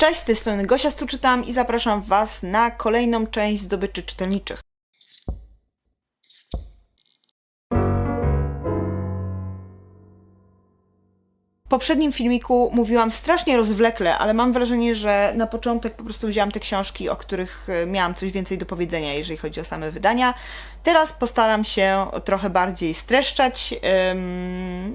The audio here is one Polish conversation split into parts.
Cześć, z tej strony Gosia Stuczytam i zapraszam Was na kolejną część zdobyczy czytelniczych. Poprzednim filmiku mówiłam strasznie rozwlekle, ale mam wrażenie, że na początek po prostu wzięłam te książki, o których e, miałam coś więcej do powiedzenia, jeżeli chodzi o same wydania. Teraz postaram się trochę bardziej streszczać,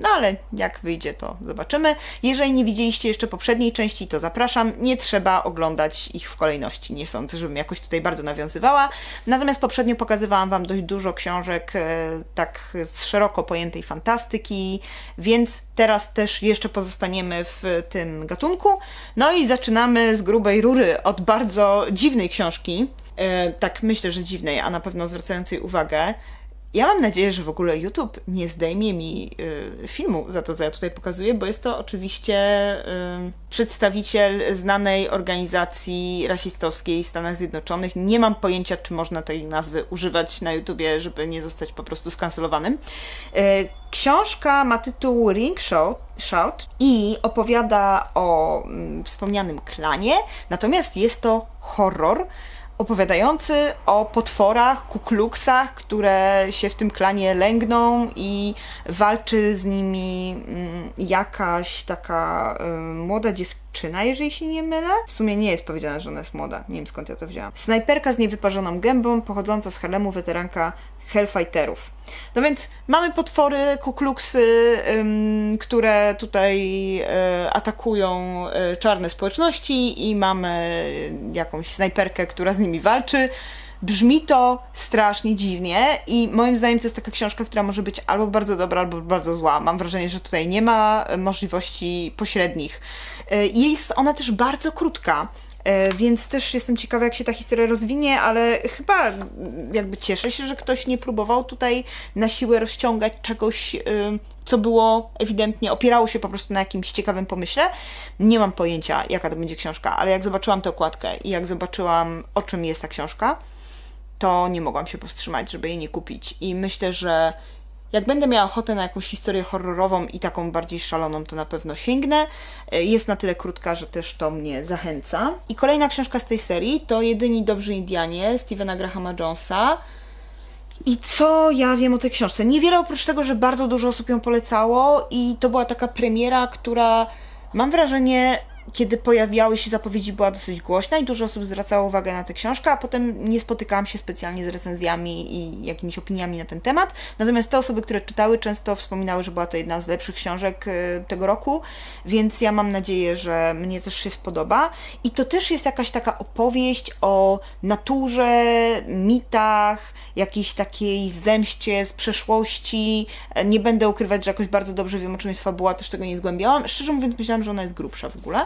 no ale jak wyjdzie, to zobaczymy. Jeżeli nie widzieliście jeszcze poprzedniej części, to zapraszam. Nie trzeba oglądać ich w kolejności. Nie sądzę, żebym jakoś tutaj bardzo nawiązywała. Natomiast poprzednio pokazywałam Wam dość dużo książek e, tak z szeroko pojętej fantastyki, więc teraz też jeszcze pozostaniemy w tym gatunku. No i zaczynamy z grubej rury od bardzo dziwnej książki. E, tak myślę, że dziwnej, a na pewno zwracającej uwagę. Ja mam nadzieję, że w ogóle YouTube nie zdejmie mi y, filmu za to, co ja tutaj pokazuję, bo jest to oczywiście y, przedstawiciel znanej organizacji rasistowskiej w Stanach Zjednoczonych. Nie mam pojęcia, czy można tej nazwy używać na YouTubie, żeby nie zostać po prostu skancelowanym. Y, książka ma tytuł Ring Shout, Shout i opowiada o mm, wspomnianym klanie, natomiast jest to horror opowiadający o potworach, kukluksach, które się w tym klanie lęgną i walczy z nimi mm, jakaś taka y, młoda dziewczyna, jeżeli się nie mylę. W sumie nie jest powiedziane, że ona jest młoda, nie wiem skąd ja to wzięłam. Snajperka z niewyparzoną gębą, pochodząca z Harlemu, weteranka Hellfighterów. No więc mamy potwory, kukluksy, które tutaj y, atakują y, czarne społeczności i mamy jakąś snajperkę, która z nimi walczy. Brzmi to strasznie dziwnie i moim zdaniem to jest taka książka, która może być albo bardzo dobra, albo bardzo zła. Mam wrażenie, że tutaj nie ma możliwości pośrednich. Y, Jest ona też bardzo krótka. E, Więc też jestem ciekawa, jak się ta historia rozwinie, ale chyba jakby cieszę się, że ktoś nie próbował tutaj na siłę rozciągać czegoś, co było ewidentnie, opierało się po prostu na jakimś ciekawym pomyśle. Nie mam pojęcia, jaka to będzie książka, ale jak zobaczyłam tę okładkę i jak zobaczyłam, o czym jest ta książka, to nie mogłam się powstrzymać, żeby jej nie kupić. I myślę, że jak będę miała ochotę na jakąś historię horrorową i taką bardziej szaloną, to na pewno sięgnę. E, Jest na tyle krótka, że też to mnie zachęca. I kolejna książka z tej serii to Jedyni Dobrzy Indianie Stephena Grahama Jonesa. I co ja wiem o tej książce? Niewiele oprócz tego, że bardzo dużo osób ją polecało i to była taka premiera, która mam wrażenie, kiedy pojawiały się zapowiedzi, była dosyć głośna i dużo osób zwracało uwagę na tę książkę, a potem nie spotykałam się specjalnie z recenzjami i jakimiś opiniami na ten temat. Natomiast te osoby, które czytały, często wspominały, że była to jedna z lepszych książek e, tego roku, więc ja mam nadzieję, że mnie też się spodoba. I to też jest jakaś taka opowieść o naturze, mitach, jakiejś takiej zemście z przeszłości. E, Nie będę ukrywać, że jakoś bardzo dobrze wiem, o czym jest fabuła, też tego nie zgłębiałam. Szczerze mówiąc, myślałam, że ona jest grubsza w ogóle.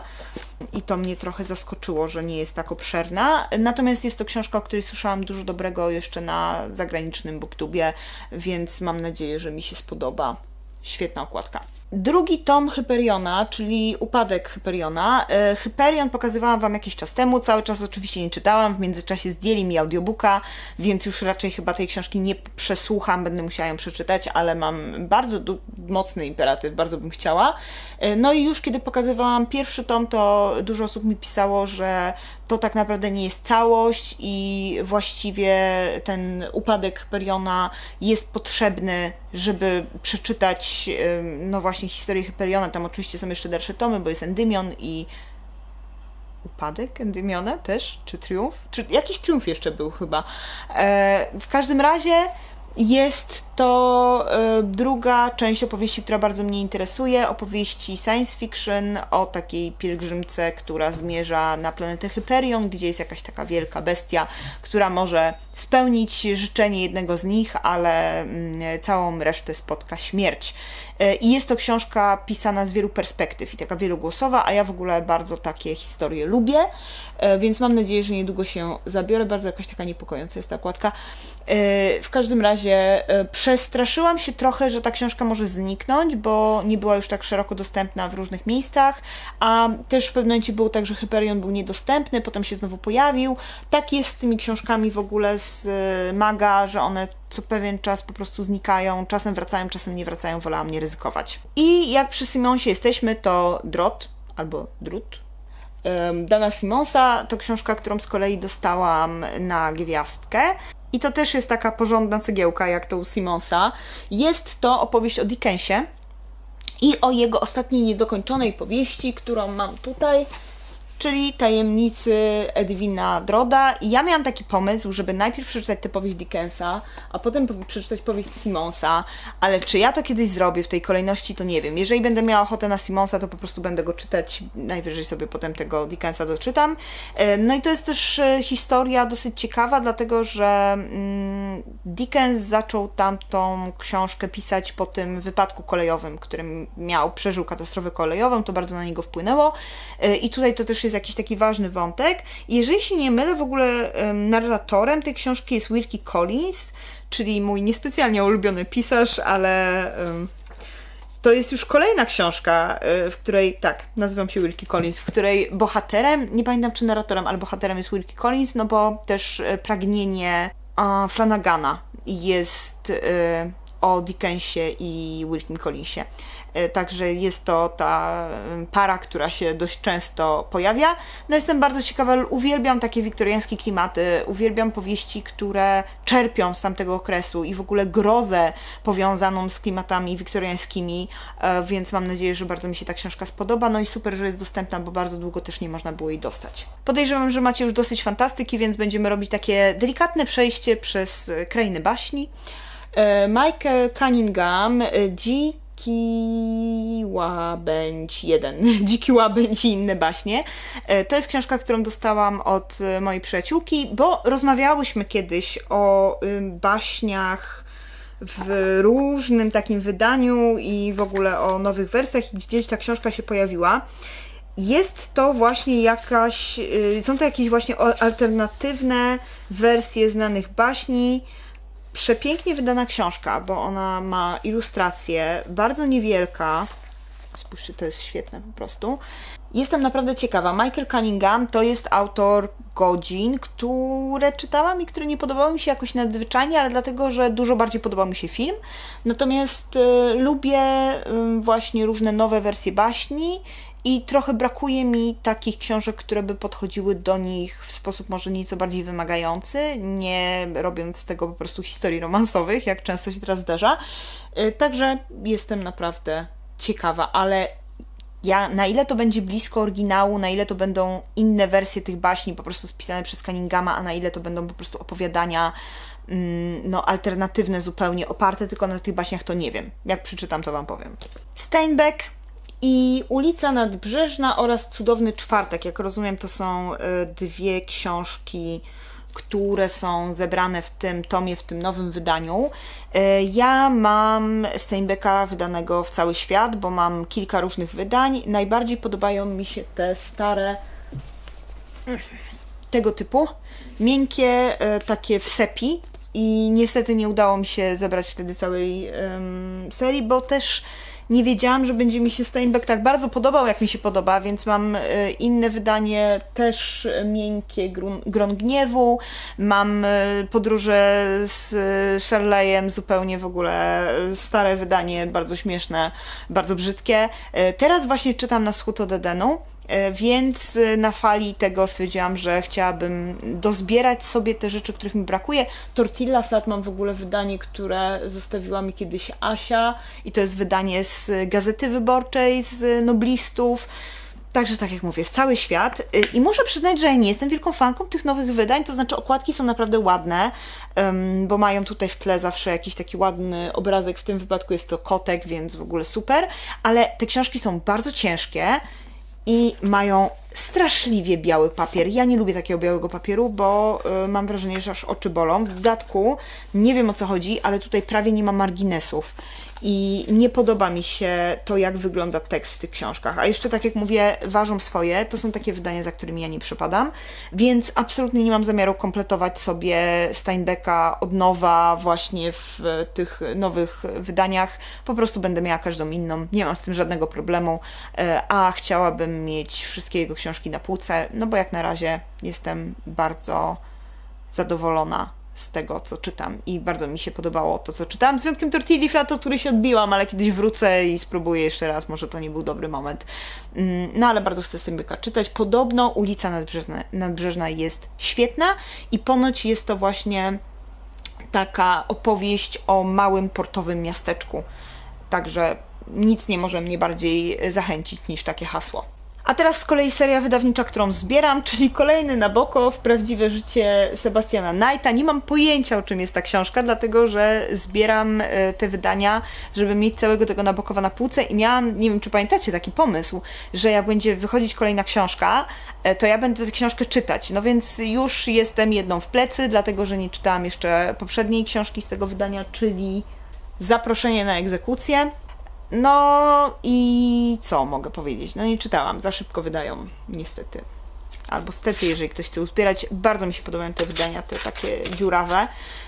I to mnie trochę zaskoczyło, że nie jest tak obszerna. Natomiast jest to książka, o której słyszałam dużo dobrego jeszcze na zagranicznym booktubie, więc mam nadzieję, że mi się spodoba. Świetna okładka. Drugi tom Hyperiona, czyli Upadek Hyperiona. E, Hyperion pokazywałam Wam jakiś czas temu, cały czas oczywiście nie czytałam, w międzyczasie zdjęli mi audiobooka, więc już raczej chyba tej książki nie przesłucham, będę musiała ją przeczytać, ale mam bardzo mocny imperatyw, bardzo bym chciała. E, No i już kiedy pokazywałam pierwszy tom, to dużo osób mi pisało, że to tak naprawdę nie jest całość i właściwie ten upadek Hyperiona jest potrzebny, żeby przeczytać ym, no właśnie historię Hyperiona. Tam oczywiście są jeszcze dalsze tomy, bo jest Endymion i upadek Endymiona też, czy triumf? Czy jakiś triumf jeszcze był chyba. E, w każdym razie jest to e, druga część opowieści, która bardzo mnie interesuje. Opowieści science fiction o takiej pielgrzymce, która zmierza na planetę Hyperion, gdzie jest jakaś taka wielka bestia, która może spełnić życzenie jednego z nich, ale mm, całą resztę spotka śmierć. E, I jest to książka pisana z wielu perspektyw i taka wielogłosowa, a ja w ogóle bardzo takie historie lubię, e, więc mam nadzieję, że niedługo się zabiorę. Bardzo jakaś taka niepokojąca jest ta okładka. W każdym razie e, przestraszyłam się trochę, że ta książka może zniknąć, bo nie była już tak szeroko dostępna w różnych miejscach, a też w pewnym momencie było tak, że Hyperion był niedostępny, potem się znowu pojawił. Tak jest z tymi książkami w ogóle z e, Maga, że one co pewien czas po prostu znikają, czasem wracają, czasem nie wracają, wolałam nie ryzykować. I jak przy Simonsie jesteśmy, to Drot albo Drut Dana Simonsa. To książka, którą z kolei dostałam na gwiazdkę. I to też jest taka porządna cegiełka, jak to u Simonsa. Jest to opowieść o Dickensie i o jego ostatniej niedokończonej powieści, którą mam tutaj, czyli Tajemnicy Edwina Droda. I ja miałam taki pomysł, żeby najpierw przeczytać tę powieść Dickensa, a potem po- przeczytać powieść Simonsa, ale czy ja to kiedyś zrobię w tej kolejności, to nie wiem. Jeżeli będę miała ochotę na Simonsa, to po prostu będę go czytać, najwyżej sobie potem tego Dickensa doczytam. E, No i to jest też e, historia dosyć ciekawa, dlatego że mm, Dickens zaczął tamtą książkę pisać po tym wypadku kolejowym, którym miał, przeżył katastrofę kolejową, to bardzo na niego wpłynęło. E, I tutaj to też jest jakiś taki ważny wątek. Jeżeli się nie mylę, w ogóle em, narratorem tej książki jest Wilkie Collins, czyli mój niespecjalnie ulubiony pisarz, ale to jest już kolejna książka, y, w której, tak, nazywam się Wilkie Collins, w której bohaterem, nie pamiętam czy narratorem, ale bohaterem jest Wilkie Collins, no bo też y, pragnienie Flanagana jest y, o Dickensie i Wilkim Collinsie. Y, Także jest to ta para, która się dość często pojawia. No jestem bardzo ciekawa, uwielbiam takie wiktoriańskie klimaty, uwielbiam powieści, które czerpią z tamtego okresu i w ogóle grozę powiązaną z klimatami wiktoriańskimi, e, więc mam nadzieję, że bardzo mi się ta książka spodoba. No i super, że jest dostępna, bo bardzo długo też nie można było jej dostać. Podejrzewam, że macie już dosyć fantastyki, więc będziemy robić takie delikatne przejście przez e, krainy baśni. E, Michael Cunningham, e, Dziki Łabędź 1, Dziki Łabędź inne baśnie. E, To jest książka, którą dostałam od mojej przyjaciółki, bo rozmawiałyśmy kiedyś o ym, baśniach w różnym takim wydaniu i w ogóle o nowych wersjach i gdzieś ta książka się pojawiła. Jest to właśnie jakaś, y, są to jakieś właśnie alternatywne wersje znanych baśni, przepięknie wydana książka, bo ona ma ilustrację, bardzo niewielka. Spójrzcie, to jest świetne po prostu. Jestem naprawdę ciekawa. Michael Cunningham to jest autor godzin, które czytałam i które nie podobały mi się jakoś nadzwyczajnie, ale dlatego, że dużo bardziej podobał mi się film. Natomiast y, lubię y, właśnie różne nowe wersje baśni i trochę brakuje mi takich książek, które by podchodziły do nich w sposób może nieco bardziej wymagający, nie robiąc z tego po prostu historii romansowych, jak często się teraz zdarza. Y, Także jestem naprawdę ciekawa, ale ja, na ile to będzie blisko oryginału, na ile to będą inne wersje tych baśni po prostu spisane przez Cunninghama, a na ile to będą po prostu opowiadania mm, no, alternatywne zupełnie, oparte tylko na tych baśniach, to nie wiem. Jak przeczytam, to Wam powiem. Steinbeck i Ulica Nadbrzeżna oraz Cudowny Czwartek. Jak rozumiem, to są y, dwie książki, które są zebrane w tym tomie, w tym nowym wydaniu. Y, Ja mam Steinbecka wydanego w cały świat, bo mam kilka różnych wydań. Najbardziej podobają mi się te stare tego typu. Miękkie, e, takie w sepi. I niestety nie udało mi się zebrać wtedy całej em, serii, bo też nie wiedziałam, że będzie mi się Steinbeck tak bardzo podobał, jak mi się podoba, więc mam e, inne wydanie, też miękkie grun, Gron Gniewu. Mam e, podróże z e, Shirleyem, zupełnie w ogóle stare wydanie, bardzo śmieszne, bardzo brzydkie. Teraz właśnie czytam Na wschód od Edenu. E, Więc e, na fali tego stwierdziłam, że chciałabym dozbierać sobie te rzeczy, których mi brakuje. Tortilla Flat mam w ogóle wydanie, które zostawiła mi kiedyś Asia i to jest wydanie z Gazety Wyborczej, z Noblistów. Także tak jak mówię, w cały świat. Y, I muszę przyznać, że ja nie jestem wielką fanką tych nowych wydań, to znaczy okładki są naprawdę ładne, bo mają tutaj w tle zawsze jakiś taki ładny obrazek, w tym wypadku jest to kotek, więc w ogóle super, ale te książki są bardzo ciężkie i mają straszliwie biały papier. Ja nie lubię takiego białego papieru, bo y, mam wrażenie, że aż oczy bolą. W dodatku nie wiem o co chodzi, ale tutaj prawie nie ma marginesów. I nie podoba mi się to, jak wygląda tekst w tych książkach. A jeszcze, tak jak mówię, ważą swoje. To są takie wydania, za którymi ja nie przypadam. Więc absolutnie nie mam zamiaru kompletować sobie Steinbecka od nowa, właśnie w tych nowych wydaniach. Po prostu będę miała każdą inną. Nie mam z tym żadnego problemu. E, A chciałabym mieć wszystkie jego książki na półce, no bo jak na razie jestem bardzo zadowolona z tego, co czytam i bardzo mi się podobało to, co czytałam. Z wyjątkiem Tortilli Flato, który się odbiłam, ale kiedyś wrócę i spróbuję jeszcze raz, może to nie był dobry moment. Mm, No ale bardzo chcę z tym byka czytać. Podobno ulica Nadbrzeżna, Nadbrzeżna jest świetna i ponoć jest to właśnie taka opowieść o małym portowym miasteczku. Także nic nie może mnie bardziej zachęcić niż takie hasło. A teraz z kolei seria wydawnicza, którą zbieram, czyli kolejny Nabokov, Prawdziwe życie Sebastiana Knighta. Nie mam pojęcia, o czym jest ta książka, dlatego że zbieram e, te wydania, żeby mieć całego tego Nabokowa na półce i miałam, nie wiem czy pamiętacie, taki pomysł, że jak będzie wychodzić kolejna książka, e, to ja będę tę książkę czytać. No więc już jestem jedną w plecy, dlatego że nie czytałam jeszcze poprzedniej książki z tego wydania, czyli Zaproszenie na egzekucję. No i co mogę powiedzieć? No nie czytałam, za szybko wydają, niestety. Albo stety, jeżeli ktoś chce uzbierać. Bardzo mi się podobają te wydania, te takie dziurawe.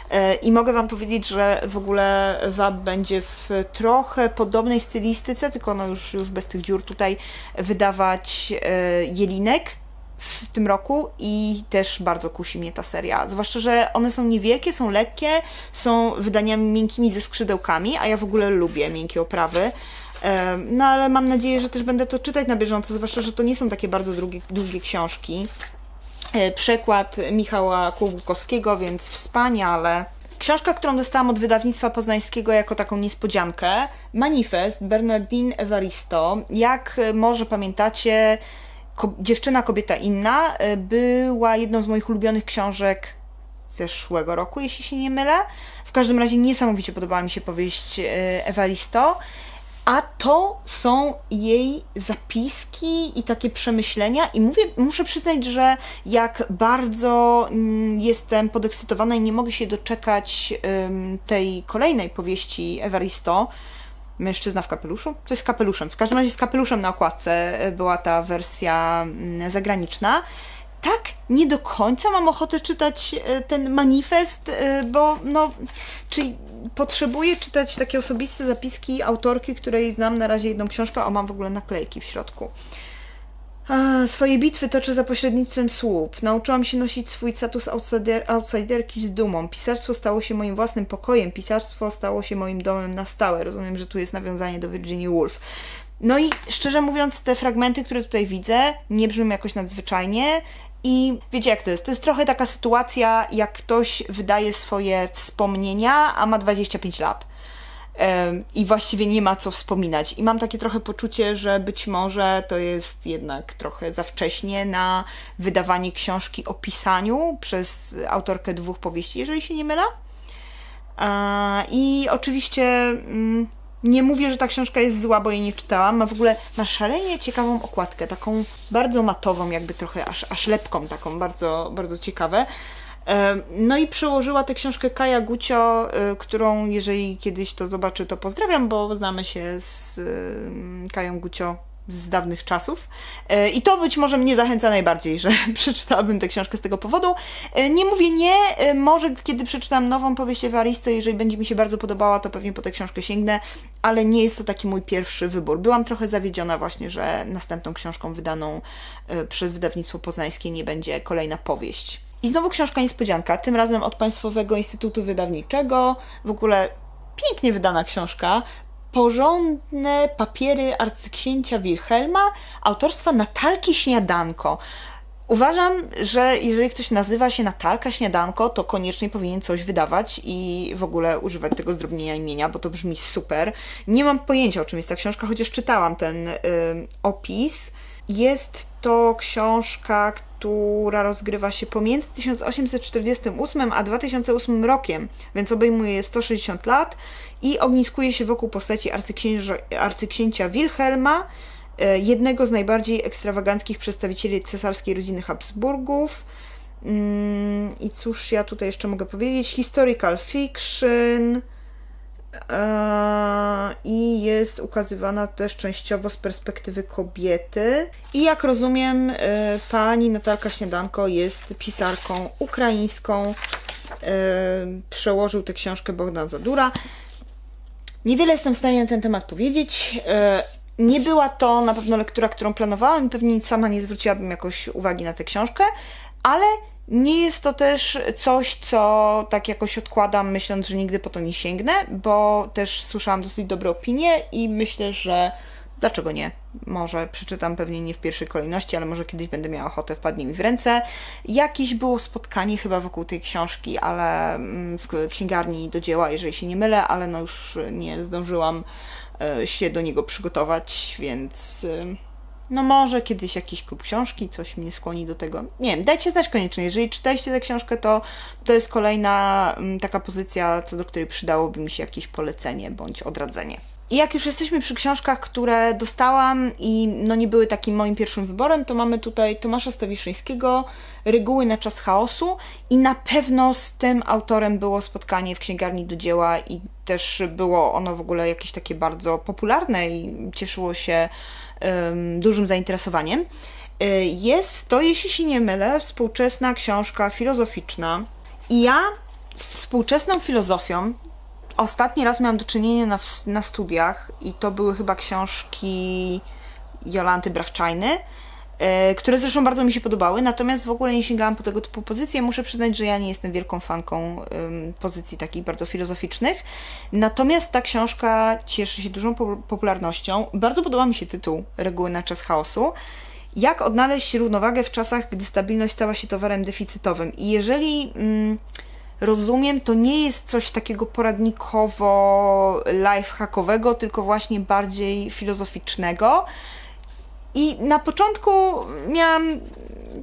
E, I mogę Wam powiedzieć, że w ogóle WAB będzie w trochę podobnej stylistyce, tylko no już, już bez tych dziur tutaj wydawać e, Jelinek w tym roku i też bardzo kusi mnie ta seria. Zwłaszcza, że one są niewielkie, są lekkie, są wydaniami miękkimi ze skrzydełkami, a ja w ogóle lubię miękkie oprawy. No ale mam nadzieję, że też będę to czytać na bieżąco, zwłaszcza, że to nie są takie bardzo długie, długie książki. E, Przekład Michała Kłobukowskiego, więc wspaniale. Książka, którą dostałam od wydawnictwa poznańskiego jako taką niespodziankę, Manifest Bernardine Evaristo. Jak e, może pamiętacie, ko- Dziewczyna, kobieta inna e, była jedną z moich ulubionych książek zeszłego roku, jeśli się nie mylę. W każdym razie niesamowicie podobała mi się powieść e, Evaristo. A to są jej zapiski i takie przemyślenia. I mówię, muszę przyznać, że jak bardzo mm, jestem podekscytowana i nie mogę się doczekać tej kolejnej powieści Evaristo, Mężczyzna w kapeluszu? Coś z kapeluszem. W każdym razie z kapeluszem na okładce y, była ta wersja mm, zagraniczna. Tak, nie do końca mam ochotę czytać y, ten manifest, y, bo no, czyli potrzebuję czytać takie osobiste zapiski autorki, której znam na razie jedną książkę, o mam w ogóle naklejki w środku. A, Swoje bitwy toczę za pośrednictwem słup. Nauczyłam się nosić swój status outsider, outsiderki z dumą. Pisarstwo stało się moim własnym pokojem. Pisarstwo stało się moim domem na stałe. Rozumiem, że tu jest nawiązanie do Virginia Woolf. No i szczerze mówiąc, te fragmenty, które tutaj widzę, nie brzmią jakoś nadzwyczajnie. I wiecie jak to jest? To jest trochę taka sytuacja, jak ktoś wydaje swoje wspomnienia, a ma 25 lat. I właściwie nie ma co wspominać. I mam takie trochę poczucie, że być może to jest jednak trochę za wcześnie na wydawanie książki o pisaniu przez autorkę dwóch powieści, jeżeli się nie mylę. A, I oczywiście mm, nie mówię, że ta książka jest zła, bo jej nie czytałam. Ma w ogóle ma szalenie ciekawą okładkę, taką bardzo matową, jakby trochę aż, aż lepką, taką bardzo, bardzo ciekawe. No i przełożyła tę książkę Kaja Gucio, e, którą jeżeli kiedyś to zobaczy, to pozdrawiam, bo znamy się z Kają Gucio z dawnych czasów. E, I to być może mnie zachęca najbardziej, że przeczytałabym tę książkę z tego powodu. E, Nie mówię nie, e, może kiedy przeczytam nową powieść Ewaristy, jeżeli będzie mi się bardzo podobała, to pewnie po tę książkę sięgnę, ale nie jest to taki mój pierwszy wybór. Byłam trochę zawiedziona właśnie, że następną książką wydaną przez wydawnictwo poznańskie nie będzie kolejna powieść. I znowu książka niespodzianka, tym razem od Państwowego Instytutu Wydawniczego. W ogóle pięknie wydana książka. Porządne papiery arcyksięcia Wilhelma autorstwa Natalki Śniadanko. Uważam, że jeżeli ktoś nazywa się Natalka Śniadanko, to koniecznie powinien coś wydawać i w ogóle używać tego zdrobnienia imienia, bo to brzmi super. Nie mam pojęcia, o czym jest ta książka, chociaż czytałam ten ym, opis. Jest to książka, która rozgrywa się pomiędzy 1848 a 2008 rokiem, więc obejmuje 160 lat i ogniskuje się wokół postaci arcyksięża, arcyksięcia Wilhelma, e, jednego z najbardziej ekstrawaganckich przedstawicieli cesarskiej rodziny Habsburgów. Mm, I cóż ja tutaj jeszcze mogę powiedzieć? Historical fiction. I jest ukazywana też częściowo z perspektywy kobiety. I jak rozumiem, e, pani Natalka Śniadanko jest pisarką ukraińską. E, Przełożył tę książkę Bogdan Zadura. Niewiele jestem w stanie na ten temat powiedzieć. E, Nie była to na pewno lektura, którą planowałam i pewnie sama nie zwróciłabym jakoś uwagi na tę książkę, ale nie jest to też coś, co tak jakoś odkładam, myśląc, że nigdy po to nie sięgnę, bo też słyszałam dosyć dobre opinie i myślę, że dlaczego nie? Może przeczytam pewnie nie w pierwszej kolejności, ale może kiedyś będę miała ochotę, wpadnie mi w ręce. Jakieś było spotkanie chyba wokół tej książki, ale mm, w księgarni do dzieła, jeżeli się nie mylę, ale no już nie zdążyłam e, się do niego przygotować, więc e, no może kiedyś jakiś klub książki, coś mnie skłoni do tego. Nie wiem, dajcie znać koniecznie. Jeżeli czytaliście tę książkę, to to jest kolejna mm, taka pozycja, co do której przydałoby mi się jakieś polecenie bądź odradzenie. I jak już jesteśmy przy książkach, które dostałam i no nie były takim moim pierwszym wyborem, to mamy tutaj Tomasza Stawiszyńskiego, Reguły na czas chaosu i na pewno z tym autorem było spotkanie w księgarni do dzieła i też było ono w ogóle jakieś takie bardzo popularne i cieszyło się dużym zainteresowaniem. Y, Jest to, jeśli się nie mylę, współczesna książka filozoficzna. I ja z współczesną filozofią ostatni raz miałam do czynienia na, na studiach i to były chyba książki Jolanty Brachczajny, e, które zresztą bardzo mi się podobały, natomiast w ogóle nie sięgałam po tego typu pozycje. Muszę przyznać, że ja nie jestem wielką fanką pozycji takich bardzo filozoficznych. Natomiast ta książka cieszy się dużą po- popularnością. Bardzo podoba mi się tytuł Reguły na czas chaosu. Jak odnaleźć równowagę w czasach, gdy stabilność stała się towarem deficytowym? I jeżeli mm, rozumiem, to nie jest coś takiego poradnikowo lifehackowego, tylko właśnie bardziej filozoficznego. I na początku miałam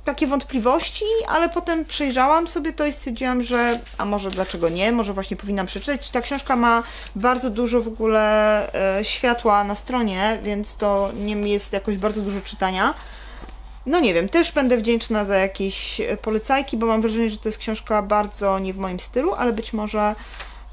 takie wątpliwości, ale potem przejrzałam sobie to i stwierdziłam, że a może dlaczego nie, może właśnie powinnam przeczytać. Ta książka ma bardzo dużo w ogóle e, światła na stronie, więc to nie jest jakoś bardzo dużo czytania. No nie wiem, też będę wdzięczna za jakieś e, polecajki, bo mam wrażenie, że to jest książka bardzo nie w moim stylu, ale być może,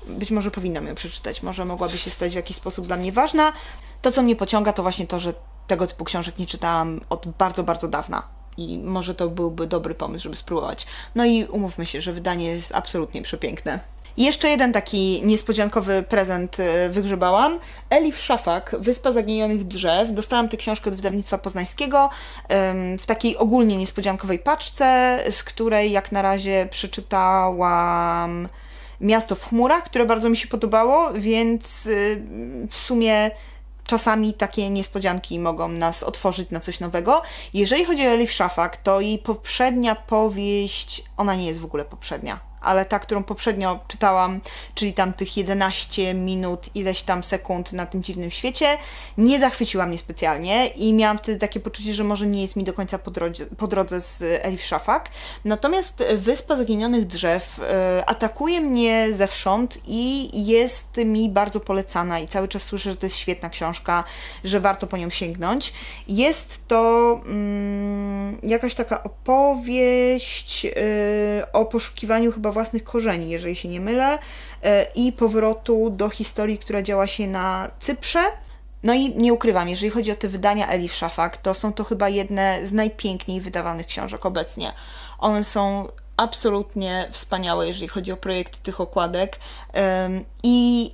być może powinnam ją przeczytać. Może mogłaby się stać w jakiś sposób dla mnie ważna. To, co mnie pociąga, to właśnie to, że tego typu książek nie czytałam od bardzo, bardzo dawna. I może to byłby dobry pomysł, żeby spróbować. No i umówmy się, że wydanie jest absolutnie przepiękne. Jeszcze jeden taki niespodziankowy prezent e, wygrzebałam. Elif Szafak, Wyspa Zaginionych Drzew. Dostałam tę książkę od wydawnictwa poznańskiego w takiej ogólnie niespodziankowej paczce, z której jak na razie przeczytałam Miasto w chmurach, które bardzo mi się podobało, więc y, w sumie czasami takie niespodzianki mogą nas otworzyć na coś nowego. Jeżeli chodzi o Elif Szafak, to jej poprzednia powieść, ona nie jest w ogóle poprzednia, ale ta, którą poprzednio czytałam, czyli tam tych 11 minut, ileś tam sekund na tym dziwnym świecie, nie zachwyciła mnie specjalnie i miałam wtedy takie poczucie, że może nie jest mi do końca po drodze, po drodze z Elif Szafak. Natomiast Wyspa Zaginionych Drzew e, atakuje mnie zewsząd i jest mi bardzo polecana i cały czas słyszę, że to jest świetna książka, że warto po nią sięgnąć. Jest to mm, jakaś taka opowieść e, o poszukiwaniu chyba własnych korzeni, jeżeli się nie mylę, e, i powrotu do historii, która działa się na Cyprze. No i nie ukrywam, jeżeli chodzi o te wydania Elif Szafak, to są to chyba jedne z najpiękniej wydawanych książek obecnie. One są absolutnie wspaniałe, jeżeli chodzi o projekty tych okładek. I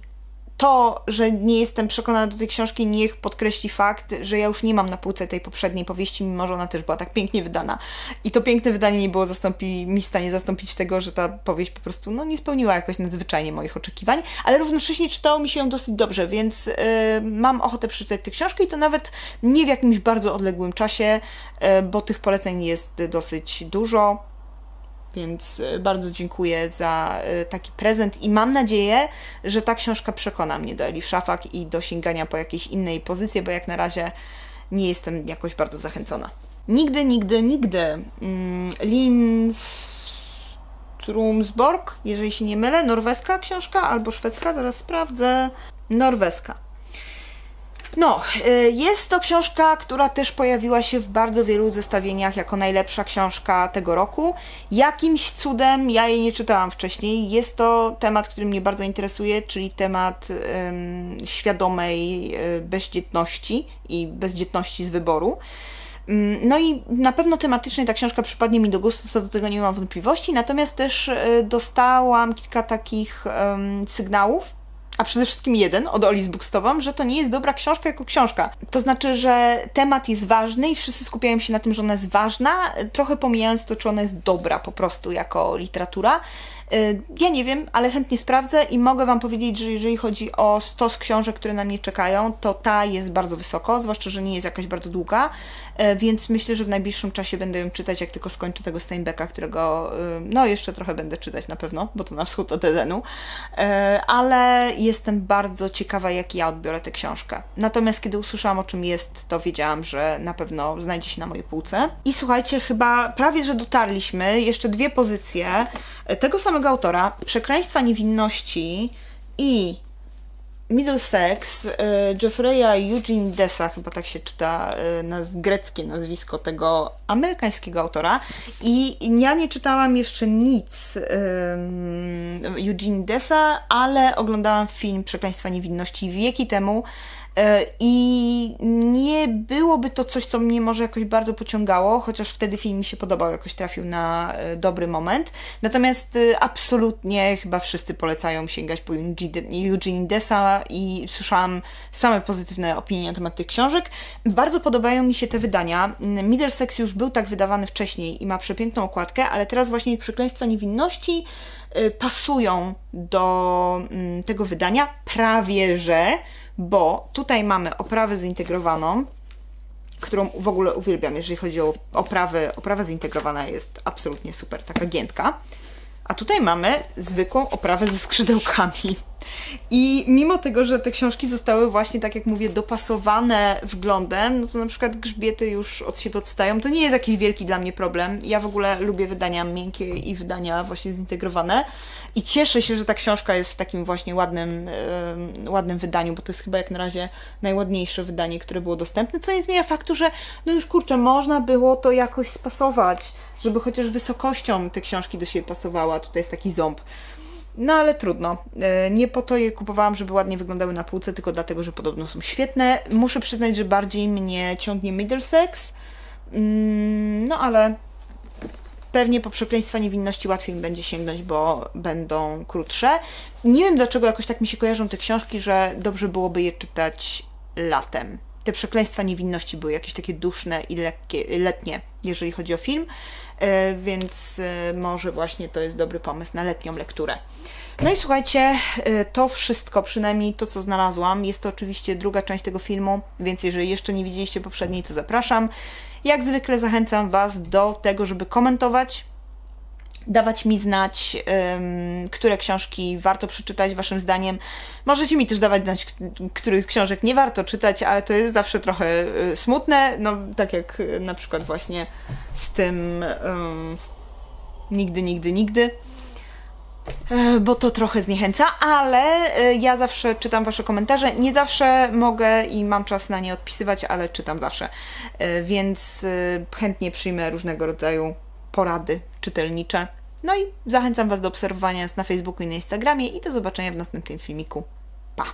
to, że nie jestem przekonana do tej książki, niech podkreśli fakt, że ja już nie mam na półce tej poprzedniej powieści, mimo że ona też była tak pięknie wydana. I to piękne wydanie nie było zastąpi, mi w stanie zastąpić tego, że ta powieść po prostu no, nie spełniła jakoś nadzwyczajnie moich oczekiwań, ale równocześnie czytało mi się ją dosyć dobrze, więc yy, mam ochotę przeczytać tę książkę i to nawet nie w jakimś bardzo odległym czasie, yy, bo tych poleceń jest dosyć dużo. Więc e, bardzo dziękuję za e, taki prezent i mam nadzieję, że ta książka przekona mnie do Elif Szafak i do sięgania po jakiejś innej pozycji, bo jak na razie nie jestem jakoś bardzo zachęcona. Nigdy, nigdy, nigdy mm, Lin Strumsborg, jeżeli się nie mylę, norweska książka albo szwedzka, zaraz sprawdzę. Norweska. No, y, jest to książka, która też pojawiła się w bardzo wielu zestawieniach jako najlepsza książka tego roku. Jakimś cudem ja jej nie czytałam wcześniej. Jest to temat, który mnie bardzo interesuje, czyli temat ym, świadomej y, bezdzietności i bezdzietności z wyboru. No i na pewno tematycznie ta książka przypadnie mi do gustu, co do tego nie mam wątpliwości, natomiast też y, dostałam kilka takich ym, sygnałów, a przede wszystkim jeden od Oli z Bookstopem, że to nie jest dobra książka jako książka. To znaczy, że temat jest ważny i wszyscy skupiają się na tym, że ona jest ważna, trochę pomijając to, czy ona jest dobra po prostu jako literatura. Y, Ja nie wiem, ale chętnie sprawdzę i mogę Wam powiedzieć, że jeżeli chodzi o stos książek, które na mnie czekają, to ta jest bardzo wysoko, zwłaszcza, że nie jest jakaś bardzo długa, y, więc myślę, że w najbliższym czasie będę ją czytać, jak tylko skończę tego Steinbecka, którego y, no jeszcze trochę będę czytać na pewno, bo to na wschód od Edenu, ale jestem bardzo ciekawa, jak ja odbiorę tę książkę. Natomiast kiedy usłyszałam, o czym jest, to wiedziałam, że na pewno znajdzie się na mojej półce. I słuchajcie, chyba prawie, że dotarliśmy. Jeszcze dwie pozycje tego samego autora, Przekleństwa Niewinności i Middlesex, Jeffrey'a Eugene Dessa, chyba tak się czyta y, naz greckie nazwisko tego amerykańskiego autora. I ja nie czytałam jeszcze nic ym, Eugene Dessa, ale oglądałam film Przekleństwa Niewinności wieki temu. Y, I nie byłoby to coś, co mnie może jakoś bardzo pociągało, chociaż wtedy film mi się podobał, jakoś trafił na y, dobry moment. Natomiast y, absolutnie chyba wszyscy polecają sięgać po Eugene Dessa i słyszałam same pozytywne opinie na temat tych książek. Bardzo podobają mi się te wydania. Middlesex już był tak wydawany wcześniej i ma przepiękną okładkę, ale teraz właśnie Przekleństwa Niewinności pasują do mm, tego wydania prawie że, bo tutaj mamy oprawę zintegrowaną, którą w ogóle uwielbiam, jeżeli chodzi o oprawę. Oprawa zintegrowana jest absolutnie super, taka giętka. A tutaj mamy zwykłą oprawę ze skrzydełkami. I mimo tego, że te książki zostały właśnie, tak jak mówię, dopasowane wglądem, no to na przykład grzbiety już od siebie odstają. To nie jest jakiś wielki dla mnie problem. Ja w ogóle lubię wydania miękkie i wydania właśnie zintegrowane. I cieszę się, że ta książka jest w takim właśnie ładnym, em, ładnym wydaniu, bo to jest chyba jak na razie najładniejsze wydanie, które było dostępne, co nie zmienia faktu, że no już kurczę, można było to jakoś spasować, żeby chociaż wysokością te książki do siebie pasowała. Tutaj jest taki ząb. No ale trudno. E, Nie po to je kupowałam, żeby ładnie wyglądały na półce, tylko dlatego, że podobno są świetne. Muszę przyznać, że bardziej mnie ciągnie Middlesex. Mm, No ale pewnie po przekleństwa niewinności łatwiej mi będzie sięgnąć, bo będą krótsze. Nie wiem dlaczego jakoś tak mi się kojarzą te książki, że dobrze byłoby je czytać latem. Te przekleństwa niewinności były jakieś takie duszne i lekkie, letnie, jeżeli chodzi o film, e, więc e, może właśnie to jest dobry pomysł na letnią lekturę. No i słuchajcie, e, to wszystko, przynajmniej to, co znalazłam. Jest to oczywiście druga część tego filmu, więc jeżeli jeszcze nie widzieliście poprzedniej, to zapraszam. Jak zwykle zachęcam Was do tego, żeby komentować, dawać mi znać, ym, które książki warto przeczytać Waszym zdaniem. Możecie mi też dawać znać, których książek nie warto czytać, ale to jest zawsze trochę y, smutne, no tak jak y, na przykład właśnie z tym ym, Nigdy, nigdy, nigdy. E, Bo to trochę zniechęca, ale e, ja zawsze czytam Wasze komentarze. Nie zawsze mogę i mam czas na nie odpisywać, ale czytam zawsze. E, Więc e, chętnie przyjmę różnego rodzaju porady czytelnicze. No i zachęcam Was do obserwowania nas na Facebooku i na Instagramie i do zobaczenia w następnym filmiku. Pa!